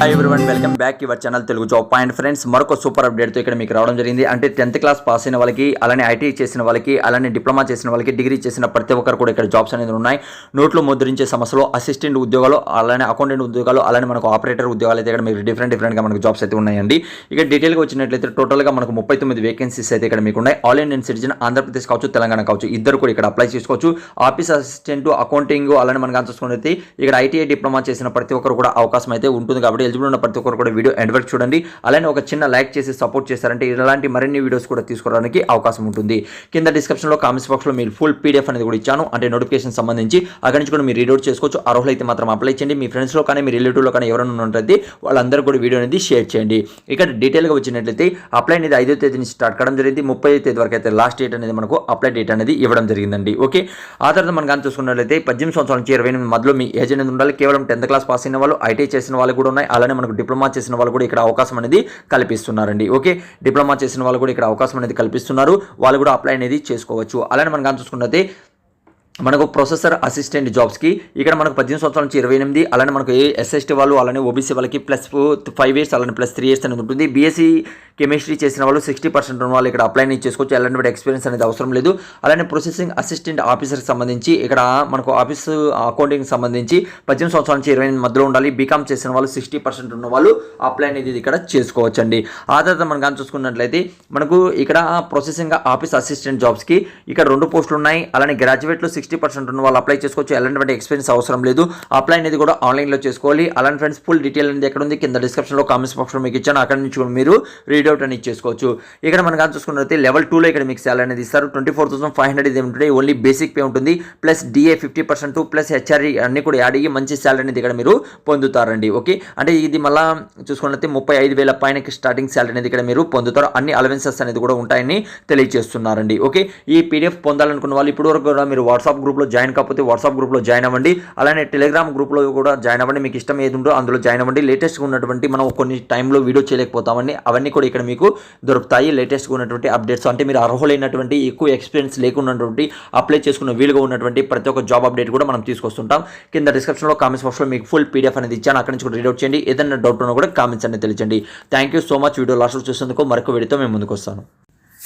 Hi everyone welcome back your channel Telugu job point friends మరొక super అప్డేట్తో ఇక్కడ మీకు రావడం జరిగింది. అంటే టెన్త్ క్లాస్ పాస్ అయిన వాళ్ళకి అలానే ఐటీఐ చేసిన వాళ్ళకి అలానే డిప్లొమా చేసిన వాళ్ళకి డిగ్రీ చేసిన ప్రతి ఒక్కరు కూడా ఇక్కడ జాబ్స్ అనేది ఉన్నాయి. నోట్లు ముద్రించే సమస్యలు అసిస్టెంట్ ఉద్యోగాలు అలానే అకౌంటెంట్ ఉద్యోగాలు అలానే మనకు ఆపరేటర్ ఉద్యోగాలు అయితే ఇక్కడ మీకు డిఫరెంట్ డిఫరెంట్గా మనకు జాబ్స్ అయితే ఉన్నాయండి. ఇక డీటెయిల్గా వచ్చినట్లయితే టోటల్గా మనకు ముప్పై తొమ్మిది వేకెన్సీస్ అయితే ఇక్కడ మీకు ఉన్నాయి. ఆల్ ఇండియన్ సిటిజన్ ఆంధ్రప్రదేశ్ కావచ్చు తెలంగాణ కావచ్చు ఇద్దరు కూడా ఇక్కడ అప్లై చేసుకోవచ్చు. ఆఫీస్ అసిస్టెంట్ అకౌంటింగ్ అలానే మనకు చూసుకున్నట్లయితే ఇక్కడ ఐటీఐ డిప్లొమా చేసిన ప్రతి ఒక్కరు కూడా అవకాశం అయితే ఉంటుంది కాబట్టి ఎలిజిబుల్ ఉన్న ప్రతి ఒక్కరు కూడా వీడియో ఎండ్ వరకు చూడండి. అలానే ఒక చిన్న లైక్ చేసి సపోర్ట్ చేశారంటే ఇలాంటి మరిన్ని వీడియోస్ కూడా తీసుకోవడానికి అవకాశం ఉంటుంది. కింద డిస్క్రిప్షన్లో కామెంట్స్ బాక్స్లో మీరు ఫుల్ పీడిఎఫ్ అనేది కూడా ఇచ్చాను. అంటే నోటిఫికేషన్ సంబంధించి అక్కడి నుంచి కూడా మీరు రీడౌట్ చేసుకోవచ్చు. అర్హులు అయితే మాత్రం అప్లై చేయండి. మీ ఫ్రెండ్స్లో కానీ మీ రిలేటివ్లో కానీ ఎవరైనా ఉన్నట్లయితే వాళ్ళందరూ కూడా వీడియో అనేది షేర్ చేయండి. ఇక్కడ డీటెయిల్గా వచ్చినట్లయితే అప్లై అనేది ఐదో తేదీ నుంచి స్టార్ట్ కావడం జరిగింది. ముప్పై తేదీ వరకు అయితే లాస్ట్ డేట్ అనేది మనకు అప్లై డేట్ అనేది ఇవ్వడం జరిగిందండి. ఓకే? ఆ తర్వాత మనం కానీ చూసుకున్నట్లయితే పద్దెనిమిది సంవత్సరాల నుంచి ఇరవై ఎనిమిది మధ్యలో మీ ఏజ్ అనేది ఉండాలి. కేవలం టెన్త్ క్లాస్ పాస్ అయిన వాళ్ళు ఐటీ చేసిన వాళ్ళు కూడా ఉన్నాయి. అలానే మనకు డిప్లొమా చేసిన వాళ్ళు కూడా ఇక్కడ అవకాశం అనేది కల్పిస్తున్నారండి. ఓకే? డిప్లొమా చేసిన వాళ్ళు కూడా ఇక్కడ అవకాశం అనేది కల్పిస్తున్నారు. వాళ్ళు కూడా అప్లై అనేది చేసుకోవచ్చు. అలానే మనం కానీ చూసుకున్నట్లయితే మనకు ప్రొసెసర్ అసిస్టెంట్ జాబ్స్కి ఇక్కడ మనకు పద్దెనిమిది సంవత్సరాల నుంచి ఇరవై ఎనిమిది అలానే మనకు ఏ ఎస్ఎస్టీ వాళ్ళు అలానే ఓబీసీ వాళ్ళకి ప్లస్ ఫైవ్ ఇయర్స్ అలానే ప్లస్ త్రీ ఇయర్స్ అనేది ఉంటుంది. బీఎస్సీ కెమిస్ట్రీ చేసిన వాళ్ళు సిక్స్టీ పర్సెంట్ ఉన్న వాళ్ళు ఇక్కడ అప్లై చేసుకోవచ్చు. ఎలాంటి ఎక్స్పీరియన్స్ అనేది అవసరం లేదు. అలానే ప్రొసెసింగ్ అసిస్టెంట్ ఆఫీసర్కి సంబంధించి ఇక్కడ మనకు ఆఫీస్ అకౌంటింగ్ సంబంధించి పద్దెనిమిది సంవత్సరాల నుంచి ఇరవై ఎనిమిది మధ్యలో ఉండాలి. బీకామ్ చేసిన వాళ్ళు సిక్స్టీ పర్సెంట్ ఉన్న వాళ్ళు అప్లై అనేది ఇక్కడ చేసుకోవచ్చండి. ఆ తర్వాత మనం కానీ చూసుకున్నట్లయితే మనకు ఇక్కడ ప్రొసెసింగ్ ఆఫీస్ అసిస్టెంట్ జాబ్స్కి ఇక్కడ రెండు పోస్టులు ఉన్నాయి. అలానే గ్రాడ్యుయేట్లు సిక్స్టీ పర్సెంట్ ఉన్న వాళ్ళు అప్లై చేసుకోవచ్చు. ఎలాంటి ఎక్స్పీరియన్స్ అవసరం లేదు. అప్లై అనేది కూడా ఆన్లైన్లో చేసుకోవాలి. అలాంటి ఫ్రెండ్స్ ఫుల్ డీటెయిల్ అనేది ఎక్కడ ఉంది? కింద డిస్క్రిప్షన్లో కామెంట్స్ బాక్స్లో మీకు ఇచ్చాను. అక్కడ నుంచి కూడా మీరు రీడ్ అనేది చేసుకోవచ్చు. ఇక్కడ మనం కానీ చూసుకున్నట్లయితే లెవెల్ టూలో ఇక్కడ మీకు సాలరీ అనేది ఇస్తారు. Twenty four thousand five hundred ఇది ఉంటుంది. ఓన్లీ బేసిక్ పే ఉంటుంది. Plus DA fifty percent plus HRA అన్ని కూడా యాడ్ అయ్యి మంచి శాలరీ అనేది ఇక్కడ మీరు పొందుతారండి. ఓకే అంటే ఇది మళ్ళీ చూసుకున్నట్లయితే ముప్పై ఐదు వేల పైన స్టార్టింగ్ సాలరీ అనేది ఇక్కడ మీరు పొందుతారు. అన్ని అలవెన్సెస్ అనేది కూడా ఉంటాయని తెలియజేస్తున్నారండి. ఓకే ఈ పీడిఎఫ్ పొందాలనుకున్న వాళ్ళు ఇప్పుడు వరకు కూడా మీరు వాట్సాప్ గ్రూప్లో జాయిన్ కాకపోతే వాట్సాప్ గ్రూప్లో జాయిన్ అవ్వండి. అలానే టెలిగ్రామ్ గ్రూప్లో కూడా జాయిన్ అవ్వండి. మీకు ఇష్టం ఏది ఉందో అందులో జాయిన్ అవ్వండి. లేటెస్ట్గా ఉన్నటువంటి మనం కొన్ని టైంలో వీడియో చేయలేకపోతామని అవన్నీ కూడా ఇక్కడ మీకు దొరుకుతాయి. లేటెస్ట్గా ఉన్నటువంటి అప్డేట్స్ అంటే మీరు అర్హులైనటువంటి ఎక్కువ ఎక్స్పీరియన్స్ లేకున్నటువంటి అప్లై చేసుకున్న వీలుగా ఉన్నటువంటి ప్రతి ఒక్క జాబ్ అప్డేట్ కూడా మనం తీసుకొస్తుంటాం. కింద డిస్క్రిప్షన్లో కామెంట్స్ బాక్స్లో మీకు ఫుల్ పీడిఎఫ్ అనేది ఇచ్చాను. అక్కడి నుంచి కూడా రీడౌట్ చేయండి. ఏదైనా డౌట్ ఉన్నా కూడా కామెంట్స్ అనేది తెలియచండి thank you so much video లాస్ట్లో చూసేందుకు మరొక వీడియోతో మేము ముందుకు వస్తాను.